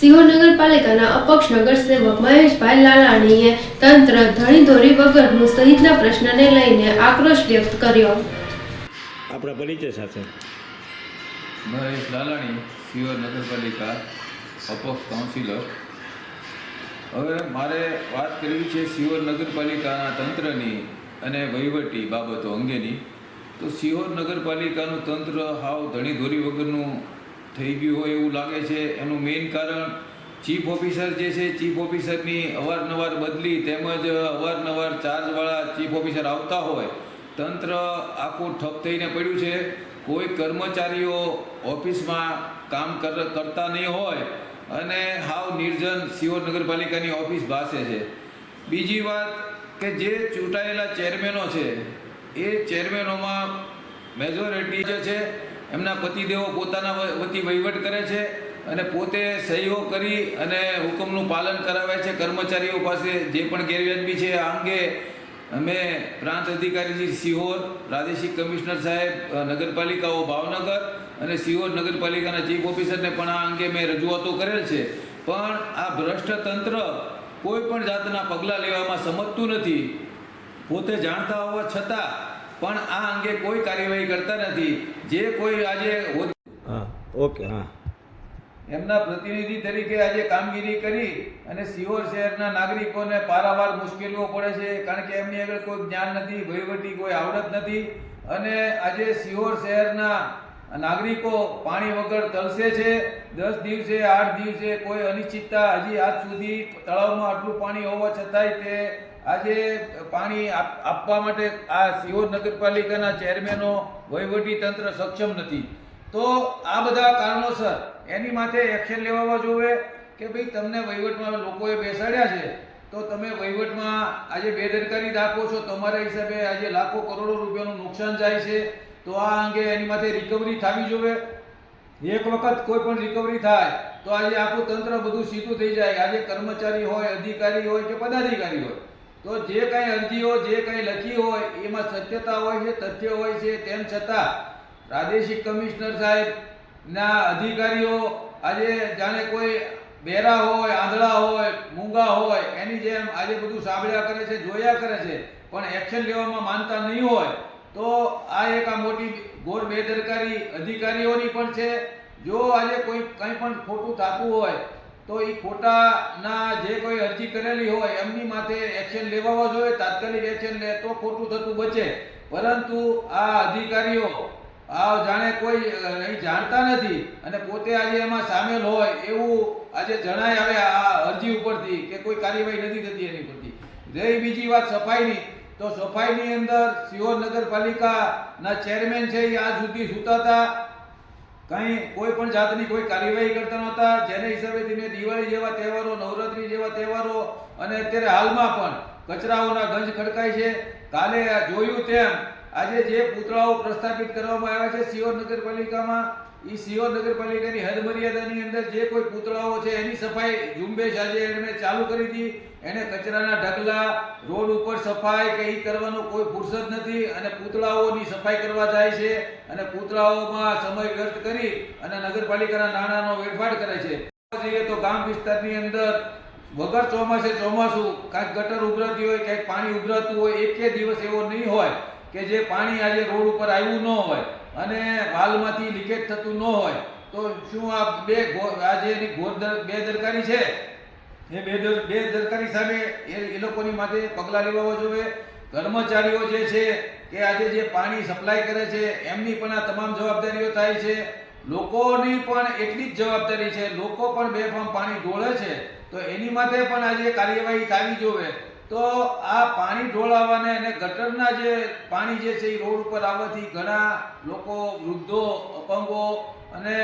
સિહોર નગરપાલિકાના અપક્ષ નગરસેવક મહેશભાઈ લાલાણીએ તંત્ર ધણી ધોરી વગરનું સહિતના પ્રશ્નને લઈને આક્રોશ વ્યક્ત કર્યો. આપણા પરિચય સાથે. મહેશ લાલાણી સિહોર નગરપાલિકા અપક્ષ કાઉન્સિલર હવે મારે વાત કરવી છે સિહોર નગરપાલિકાના તંત્રની અને વહીવટી બાબતો અંગેની. તો સિહોર નગરપાલિકાનું તંત્ર હાવ ધણીધોરી વગરનું થઈ ગયું હોય એવું લાગે છે. એનું મેઇન કારણ ચીફ ઓફિસર જે છે ચીફ ઓફિસરની અવારનવાર બદલી તેમજ અવારનવાર ચાર્જવાળા ચીફ ઓફિસર આવતા હોય, તંત્ર આખું ઠપ થઈને પડ્યું છે. કોઈ કર્મચારીઓ ઓફિસમાં કામ કર- કરતા નહીં હોય અને હાવ નિર્જન સિયોર નગરપાલિકાની ઓફિસ ભાષે છે. બીજી વાત કે જે ચૂંટાયેલા ચેરમેનો છે, એ ચેરમેનોમાં મેજોરિટી જે છે એમના પતિદેવો પોતાના વતી વહીવટ કરે છે અને પોતે સહીઓ કરી અને હુકમનું પાલન કરાવે છે. કર્મચારીઓ પાસે જે પણ ગેરવ્યાજબી છે આ અંગે અમે પ્રાંત અધિકારીજી સિહોર, પ્રાદેશિક કમિશનર સાહેબ નગરપાલિકાઓ ભાવનગર અને સિહોર નગરપાલિકાના ચીફ ઓફિસરને પણ આ અંગે મેં રજૂઆતો કરેલ છે. પણ આ ભ્રષ્ટ તંત્ર કોઈ પણ જાતના પગલાં લેવામાં સમજતું નથી. પોતે જાણતા હોવા છતાં પણ આ અંગે કોઈ કાર્યવાહી કરતા નથી. જે કોઈ આજે ઓકે હા. એમના પ્રતિનિધિ તરીકે આજે કામગીરી કરી અને સિહોર શહેરના નાગરિકોને પારાવાર મુશ્કેલીઓ પડે છે કારણ કે એમની આગળ કોઈ જ્ઞાન નથી વહીવટી કોઈ આવડત નથી. અને આજે સિહોર શહેરના નાગરિકો પાણી વગર તલસે છે, દસ દિવસે, આઠ દિવસે કોઈ અનિશ્ચિતતા હજી આજ સુધી તળાવમાં આટલું પાણી હોવા છતાંય તે આજે પાણી આપ- આપવા માટે આ સિહોર નગરપાલિકાના ચેરમેનો વહીવટી તંત્ર સક્ષમ નથી. તો આ બધા કારણોસર એની માથે એક્શન લેવામાં જોવે કે ભાઈ તમને વહીવટમાં લોકોએ બેસાડ્યા છે, તો તમે વહીવટમાં આજે બેદરકારી દાખવો છો. તમારા હિસાબે આજે લાખો કરોડો રૂપિયાનું નુકસાન જાય છે. તો આ અંગે એની માથે રિકવરી થવી જોવે. એક વખત કોઈ પણ રિકવરી થાય, તો આજે આખું તંત્ર બધું સીધું થઈ જાય આજે કર્મચારી હોય, અધિકારી હોય કે પદાધિકારી હોય. તો જે કાંઈ અરજીઓ જે કાંઈ લખી હોય, એમાં સત્યતા હોય છે, તથ્ય હોય છે, તેમ છતાં પ્રાદેશિક કમિશનર સાહેબ ના અધિકારીઓ આજે જાણે કોઈ બેરા હોય, આંધળા હોય, મૂંગા હોય, એની જેમ આજે બધું સાંભળ્યા કરે છે, જોયા કરે છે, પણ એક્શન લેવામાં માનતા નહીં હોય. તો આ એક આ મોટી ગોર બેદરકારી અધિકારીઓની પણ છે. જો આજે કોઈ કંઈ પણ ખોટું થતું હોય, તો એ ખોટાના જે કોઈ અરજી કરેલી હોય, એમની માથે એક્શન લેવા જોઈએ, તાત્કાલિક એક્શન લે તો ખોટું થતું બચે. પરંતુ આ અધિકારીઓ, આ જાણે કોઈ અહીં જાણતા નથી અને પોતે આજે એમાં સામેલ હોય એવું આજે જણાય આવે આ અરજી ઉપરથી કે કોઈ કાર્યવાહી નથી થતી એની પરથી રહી બીજી વાત સફાઈની તો સફાઈની અંદર સિહોર નગરપાલિકાના ચેરમેન છે એ આજ સુધી સૂતા હતા. કંઈ કોઈ પણ જાતની કોઈ કાર્યવાહી કરતા નહોતા. જેને હિસાબે ધીમે દિવાળી જેવા તહેવારો, નવરાત્રી જેવા તહેવારો અને અત્યારે હાલમાં પણ કચરાઓના ગંજ ખડકાય છે. કાલે આ જોયું તેમ આજે જે પૂતળાઓ પ્રસ્થાપિત કરવામાં આવ્યા છે સિયોર નગરપાલિકામાં એ સિયોર નગરપાલિકાની હદ મર્યાદાની અંદર જે કોઈ પૂતળાઓ છે, એની સફાઈ ઝુંબેશ આજે એમણે ચાલુ કરી હતી. એને કચરાના ઢગલા, રોડ ઉપર સફાઈ કે ઈ કરવાનો કોઈ ફુરસદ નથી અને પૂતળાઓની સફાઈ કરવા જાય છે અને પૂતળાઓમાં સમય વ્યર્થ કરી અને નગરપાલિકાના નાણાંનો વેડફાટ કરે છે. જઈએ તો ગામ વિસ્તારની અંદર વગર ચોમાસે ચોમાસું કાંઈક ગટર ઉભરાતી હોય ક્યાંક પાણી ઉભરાતું હોય, એકે દિવસ એવો નહીં હોય કે જે પાણી આજે રોડ ઉપર આવ્યું ન હોય. અને વાલમાંથી લીકેજ થતું ન હોય, તો શું આ બે આજે એની ઘોર દર- બેદરકારી છે? એ બેદર, બેદરકારી સામે એ લોકોની માટે પગલાં લેવા જોઈએ. કર્મચારીઓ જે છે, કે આજે જે પાણી સપ્લાય કરે છે, એમની પણ આ તમામ જવાબદારીઓ થાય છે. લોકોની પણ એટલી જ જવાબદારી છે. લોકો પણ બેફામ પાણી ઢોળે છે. તો એની માટે પણ આજે કાર્યવાહી થવી જોવે તો આ પાણી ઢોળાવાને અને ગટરના જે પાણી જે છે એ રોડ ઉપર આવવાથી ઘણા લોકો, વૃદ્ધો, અપંગો અને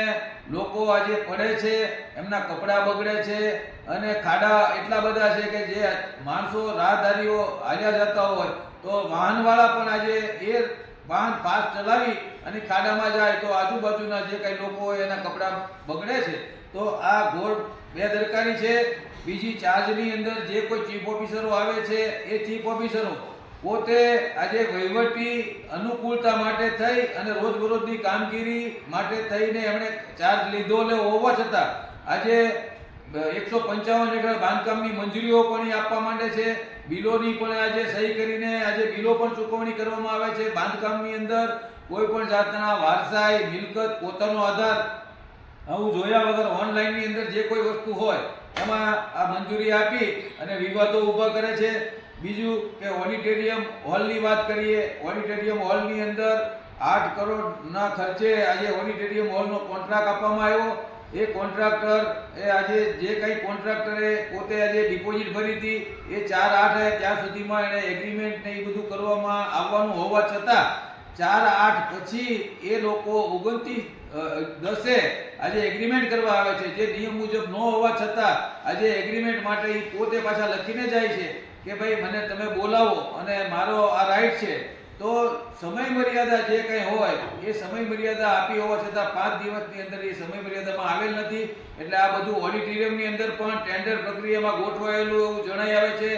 લોકો આજે પડે છે, એમના કપડાં બગડે છે અને ખાડા એટલા બધા છે કે જે માણસો રાહદારીઓ હાલ્યા જતા હોય તો વાહનવાળા પણ આજે એ વાહન ફાસ્ટ ચલાવી અને ખાડામાં જાય તો આજુબાજુના જે કાંઈ લોકો એના કપડાં બગડે છે. તો આ ઘોર બેદરકારી છે. બીજી ચાર્જની અંદર જે કોઈ ચીફ ઓફિસરો આવે છે, એ ચીફ ઓફિસરો પોતે આજે વહીવટી અનુકૂળતા માટે થઈ અને રોજબરોજની કામગીરી માટે થઈને એમણે ચાર્જ લીધો લે હોવા છતાં આજે એકસો પંચાવન હેઠળ બાંધકામની મંજૂરીઓ પણ આપવા માંડે છે. બિલોની પણ આજે સહી કરીને આજે બિલો પણ ચૂકવણી કરવામાં આવે છે. બાંધકામની અંદર કોઈ પણ જાતના વારસાઈ, મિલકત, પોતાનો આધાર, હું જોયા વગર ઓનલાઈનની અંદર જે કોઈ વસ્તુ હોય એમાં આ મંજૂરી આપી અને વિવાદો ઊભા કરે છે. બીજું કે ઓડિટોરિયમ હોલની વાત કરીએ. ઓડિટોરિયમ હોલની અંદર આઠ કરોડના ખર્ચે આજે ઓડિટોરિયમ હોલનો કોન્ટ્રાક્ટ આપવામાં આવ્યો. એ કોન્ટ્રાક્ટર એ આજે જે કંઈ કોન્ટ્રાક્ટરે પોતે આજે ડિપોઝિટ ભરી હતી, એ ચાર આઠે ત્યાં સુધીમાં એને એગ્રીમેન્ટ ને એ બધું કરવામાં આવવાનું હોવા છતાં ચાર આઠ પછી એ લોકો ઓગણત્રીસ દસે આજે એગ્રીમેન્ટ કરવા આવે છે. જે નિયમ મુજબ ન હોવા છતાં આજે એગ્રીમેન્ટ માટે એ પોતે પાછા લખીને જાય છે કે ભાઈ મને તમે બોલાવો અને મારો આ રાઈટ છે. તો સમય મર્યાદા જે કંઈ હોય એ સમય મર્યાદા આપી હોવા છતાં પાંચ દિવસની અંદર એ સમય મર્યાદામાં આવેલ નથી. એટલે આ બધું ઓડિટોરિયમની અંદર પણ ટેન્ડર પ્રક્રિયામાં ગોઠવાયેલું એવું જણાઈ આવે છે.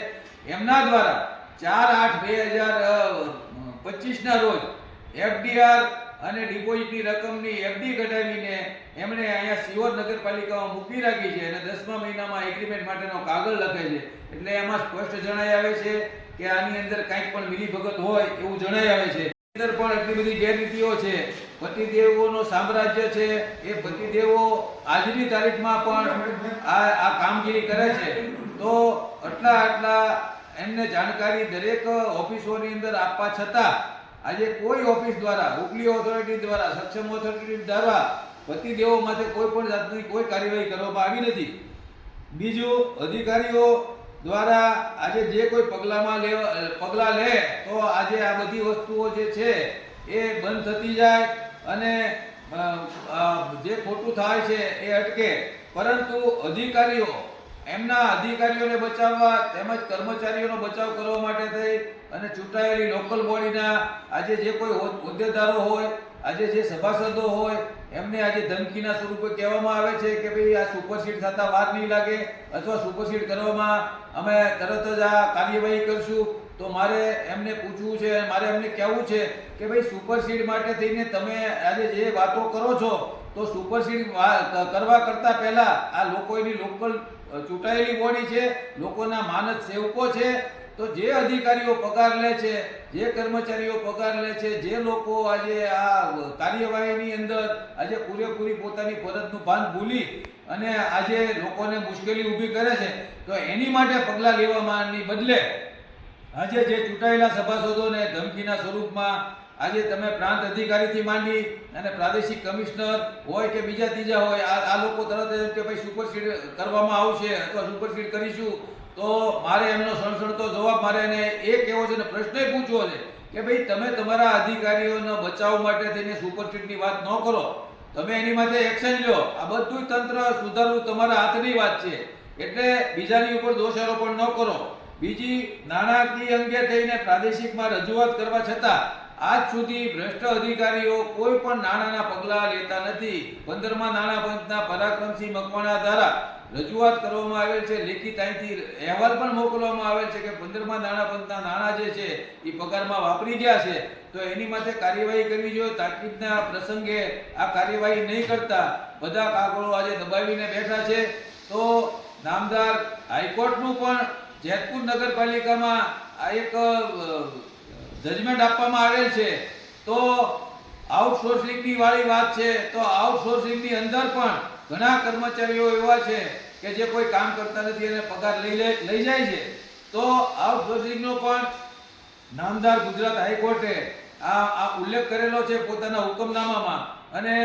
એમના દ્વારા ચાર આઠ બે હજાર પચીસના રોજ એફડીઆર અને ડિપોઝિટની રકમની એફડી કઢાવીને એમણે અહીંયા સિયોર નગરપાલિકામાં મૂકી રાખી છે અને દસમા મહિનામાં એગ્રીમેન્ટ માટેનો કાગળ લખે છે. એટલે એમાં સ્પષ્ટ જણાઈ આવે છે કે આની અંદર કાંઈક પણ મિલીભગત હોય એવું જણાઈ આવે છે. અંદર પણ એટલી બધી ગેરરીતિઓ છે. પતિદેવોનો સામ્રાજ્ય છે. એ પતિદેવો આજની તારીખમાં પણ આ આ કામગીરી કરે છે. તો આટલા આટલા એમને જાણકારી દરેક ઓફિસોની અંદર આપવા છતાં આજે કોઈ ઓફિસ દ્વારા, ઉપલી ઓથોરિટી દ્વારા, સક્ષમ ઓથોરિટી દ્વારા પતિદેવો માટે કોઈ પણ જાતની કોઈ કાર્યવાહી કરવામાં આવી નથી. બીજું, અધિકારીઓ દ્વારા આજે જે કોઈ પગલામાં લેવા પગલાં લે, તો આજે આ બધી વસ્તુઓ જે છે એ બંધ થતી જાય અને જે ખોટું થાય છે એ અટકે. પરંતુ અધિકારીઓ એમના અધિકારીઓને બચાવવા તેમજ કર્મચારીઓનો બચાવ કરવા માટે થઈ અને ચૂંટાયેલી લોકલ બોડીના આજે જે કોઈ હોદ્દ- હોદ્દેદારો હોય, આજે જે સભાસદો હોય, એમને આજે ધમકીના સ્વરૂપે કહેવામાં આવે છે કે ભાઈ આ સુપરસીડ થતા વાર નહીં લાગે અથવા સુપરસીડ કરવામાં અમે તરત જ આ કાર્યવાહી કરશું. તો મારે એમને પૂછવું છે, મારે એમને કહેવું છે કે ભાઈ સુપરસીડ માટે થઈને તમે આજે જે વાતો કરો છો, તો સુપરસીડ કરવા કરતાં પહેલાં આ લોકોની લોકલ ચૂંટાયેલી બોડી છે, લોકોના માનસ સેવકો છે, તો જે અધિકારીઓ પગાર લે છે, જે કર્મચારીઓ પગાર લે છે, જે લોકો આજે આ કાર્યવાહીની અંદર આજે પૂરેપૂરી પોતાની ફરજનું ભાન ભૂલી અને આજે લોકોને મુશ્કેલી ઊભી કરે છે, તો એની માટે પગલાં લેવામાંની બદલે આજે જે ચૂંટાયેલા સભાસદોને ધમકીના સ્વરૂપમાં આજે તમે પ્રાંત અધિકારીથી માંડી અને પ્રાદેશિક કમિશનર હોય કે બીજા ત્રીજા હોય, આ લોકો તરત એમ કે ભાઈ સુપરસીડ કરવામાં આવશે અથવા સુપરસીડ કરીશું, તો મારે એમનો સણસણતો જવાબ મારે એને એ કહેવો છે ને પ્રશ્ન પૂછવો છે કે ભાઈ તમે તમારા અધિકારીઓના બચાવ માટે થઈને સુપરસીડની વાત ન કરો. તમે એની માટે એક્શન લો. આ બધું તંત્ર સુધારવું તમારા હાથની વાત છે. એટલે બીજાની ઉપર દોષારોપણ ન કરો. બીજી નાણાકીય અંગે થઈને પ્રાદેશિકમાં રજૂઆત કરવા છતાં આજ સુધી ભ્રષ્ટ અધિકારીઓ કોઈ પણ નાણાંના પગલાં લેતા નથી. પંદરમા નાણાં પંચના પરાક્રમસિંહ મકવાણા દ્વારા રજૂઆત કરવામાં આવેલ છે. લેખિત અહીંથી અહેવાલ પણ મોકલવામાં આવેલ છે કે પંદરમા નાણાં પંચના નાણાં જે છે એ પગારમાં વાપરી ગયા છે. તો એની માટે કાર્યવાહી કરવી જોઈએ. તાકીદના પ્રસંગે આ કાર્યવાહી નહીં કરતા બધા કાગળો આજે દબાવીને બેઠા છે. તો નામદાર હાઈકોર્ટનું પણ જેતપુર નગરપાલિકામાં આ એક જજમેન્ટ આપવામાં આવેલ છે. તો આઉટસોર્સિંગની વાળી વાત છે. તો આઉટસોર્સિંગની અંદર પણ ઘણા કર્મચારીઓ એવા છે કે જે કોઈ કામ કરતા નથી અને પગાર લઈ લઈ જાય છે. તો આઉટસોર્સિંગનો પણ નામદાર ગુજરાત હાઈકોર્ટે આ આ ઉલ્લેખ કરેલો છે પોતાના હુકમનામામાં. અને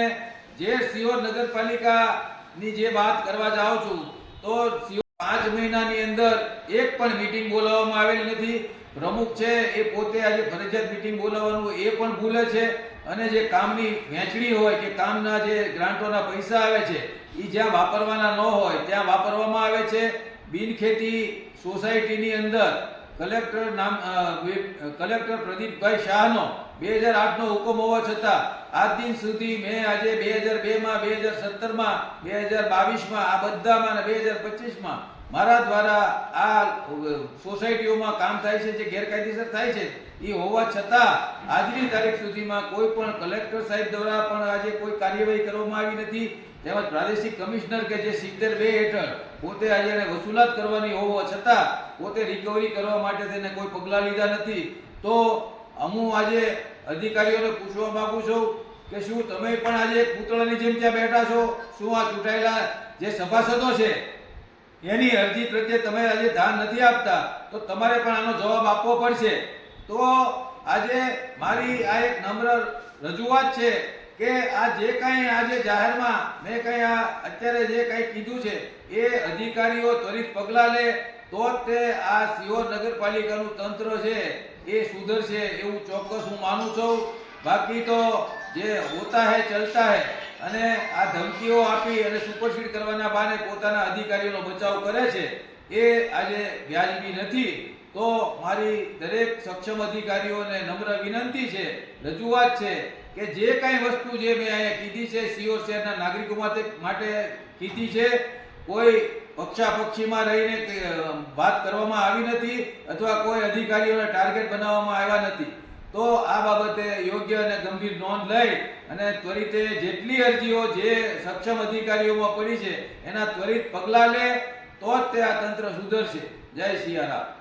જે સીઓ નગરપાલિકાની જે વાત કરવા જાઉં છું, તો સિયોર પાંચ મહિનાની અંદર એક પણ મીટિંગ બોલાવવામાં આવેલી નથી. પ્રમુખ છે એ પોતે આજે ફરજિયાત મીટિંગ બોલાવવાનું એ પણ ભૂલે છે. અને જે કામની વહેંચણી હોય કે કામના જે ગ્રાન્ટોના પૈસા આવે છે એ જ્યાં વાપરવાના ન હોય ત્યાં વાપરવામાં આવે છે. બિનખેતી સોસાયટીની અંદર કલેક્ટર નામ કલેક્ટર પ્રદીપભાઈ શાહનો બે હજાર આઠનો હુકમ હોવા છતાં, આજ દિન સુધી મેં આજે બે હજાર બેમાં, બે હજાર સત્તરમાં, બે હજાર બાવીસમાં, આ બધામાં અને બે હજાર પચીસમાં મારા દ્વારા આ સોસાયટીઓમાં કામ થાય છે, જે ગેરકાયદેસર થાય છે, એ હોવા છતાં, આજની તારીખ સુધીમાં કોઈ પણ કલેક્ટર સાહેબ દ્વારા પણ આજે કોઈ કાર્યવાહી કરવામાં આવી નથી. તેમજ પ્રાદેશિક કમિશનર કે જે સિત્તેર બે હેઠળ પોતે આજે વસૂલાત કરવાની હોવા છતાં, પોતે રિકવરી કરવા માટે તેને કોઈ પગલાં લીધા નથી. તો હું આજે અધિકારીઓને પૂછવા માંગુ છું કે શું તમે પણ આજે પૂતળાની જેમ ત્યાં બેઠા છો? શું આ ચૂંટાયેલા જે સભાસદો છે, એની અરજી પ્રત્યે તમે આજે ધ્યાન નથી આપતા? તો તમારે પણ આનો જવાબ આપવો પડશે. તો આજે મારી આ એક નમ્ર રજૂઆત છે કે આ જે કાંઈ આજે જાહેરમાં મેં કંઈ આ અત્યારે જે કાંઈ કીધું છે, એ અધિકારીઓ ત્વરિત પગલાં લે. તો તે આ સિહોર નગરપાલિકાનું તંત્ર છે. એ સુધરશે એવું ચોક્કસ હું માનું છું. બાકી તો જે હોતા હે, ચલતા હે અને આ ધમકીઓ આપી અને સુપરસીડ કરવાના બહાને પોતાના અધિકારીઓનો બચાવ કરે છે, એ આજે વ્યાજબી નથી. તો મારી દરેક સક્ષમ અધિકારીઓને નમ્ર વિનંતી છે, રજૂઆત છે કે જે કાંઈ વસ્તુ જે મેં અહીંયા કીધી છે, સિયોર શહેરના નાગરિકો માટે માટે કીધી છે કોઈ પક્ષાપક્ષીમાં રહીને વાત કરવામાં આવી નથી અથવા કોઈ અધિકારીઓને ટાર્ગેટ બનાવવામાં આવ્યા નથી, તો આ બાબતે યોગ્ય અને ગંભીર નોંધ લઈ અને ત્વરિતે જેટલી અરજીઓ જે સક્ષમ અધિકારીઓમાં પડી છે, એના ત્વરિત પગલાં લે, તો જ તે આ તંત્ર સુધરશે. જય સિયારામ.